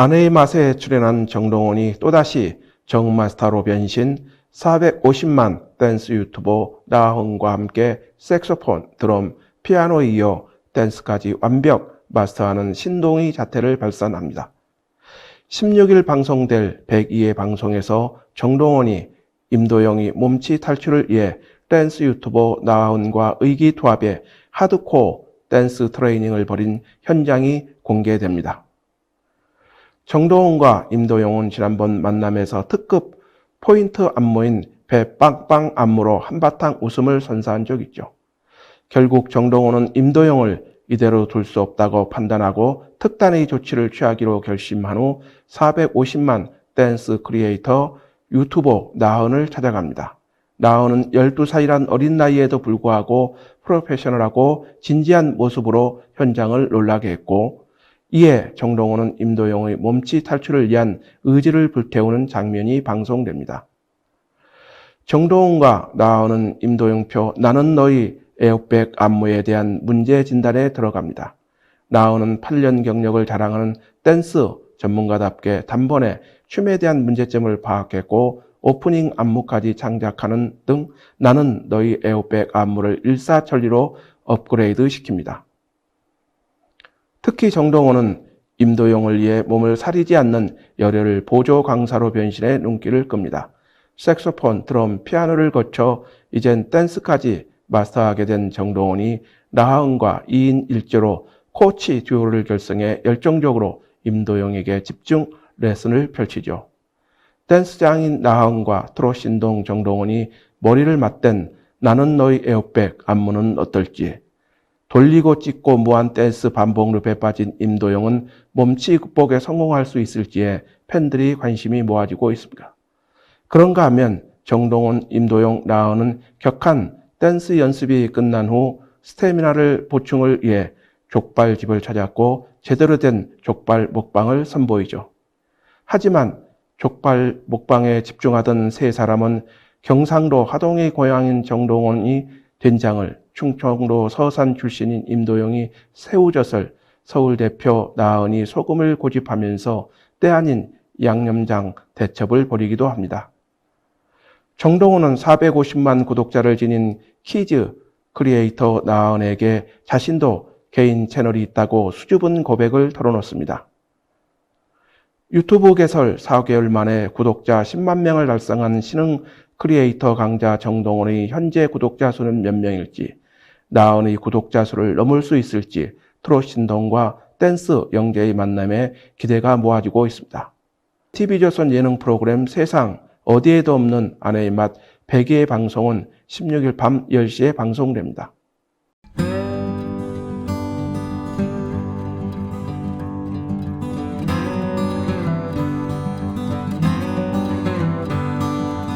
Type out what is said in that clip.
아내의 맛에 출연한 정동원이 또다시 정마스터로 변신 450만 댄스 유튜버 나훈과 함께 색소폰, 드럼, 피아노에 이어 댄스까지 완벽 마스터하는 신동의 자태를 발산합니다. 16일 방송될 102회 방송에서 정동원이 임도영이 몸치 탈출을 위해 댄스 유튜버 나훈과 의기투합의 하드코어 댄스 트레이닝을 벌인 현장이 공개됩니다. 정동원과 임도영은 지난번 만남에서 특급 포인트 안무인 배 빵빵 안무로 한바탕 웃음을 선사한 적 있죠. 결국 정동원은 임도영을 이대로 둘 수 없다고 판단하고 특단의 조치를 취하기로 결심한 후 450만 댄스 크리에이터 유튜버 나은을 찾아갑니다. 나은은 12살이란 어린 나이에도 불구하고 프로페셔널하고 진지한 모습으로 현장을 놀라게 했고 이에 정동원은 임도영의 몸치 탈출을 위한 의지를 불태우는 장면이 방송됩니다. 정동원과 나은은 임도영 표 나는 너희 에어백 안무에 대한 문제 진단에 들어갑니다. 나은은 8년 경력을 자랑하는 댄스 전문가답게 단번에 춤에 대한 문제점을 파악했고 오프닝 안무까지 창작하는 등 나는 너희 에어백 안무를 일사천리로 업그레이드 시킵니다. 특히 정동원은 임도영을 위해 몸을 사리지 않는 열혈을 보조 강사로 변신해 눈길을 끕니다. 색소폰, 드럼, 피아노를 거쳐 이젠 댄스까지 마스터하게 된 정동원이 나하은과 2인 1조로 코치 듀오를 결성해 열정적으로 임도영에게 집중 레슨을 펼치죠. 댄스장인 나하은과 트롯 신동 정동원이 머리를 맞댄 나는 너희 에어백 안무는 어떨지 돌리고 찍고 무한 댄스 반복 룹에 빠진 임도영은 몸치 극복에 성공할 수 있을지에 팬들이 관심이 모아지고 있습니다. 그런가 하면 정동원, 임도영, 나은은 격한 댄스 연습이 끝난 후 스태미나를 보충을 위해 족발집을 찾았고 제대로 된 족발 먹방을 선보이죠. 하지만 족발 먹방에 집중하던 세 사람은 경상도 하동의 고향인 정동원이 된장을 충청도 서산 출신인 임도영이 새우젓을 서울 대표 나은이 소금을 고집하면서 때 아닌 양념장 대첩을 벌이기도 합니다. 정동훈은 450만 구독자를 지닌 키즈 크리에이터 나은에게 자신도 개인 채널이 있다고 수줍은 고백을 털어놓습니다. 유튜브 개설 4개월 만에 구독자 10만 명을 달성한 신흥 크리에이터 강자 정동원의 현재 구독자 수는 몇 명일지, 나은의 구독자 수를 넘을 수 있을지 트롯 신동과 댄스 영재의 만남에 기대가 모아지고 있습니다. TV조선 예능 프로그램 세상 어디에도 없는 아내의 맛 100의 방송은 16일 밤 10시에 방송됩니다.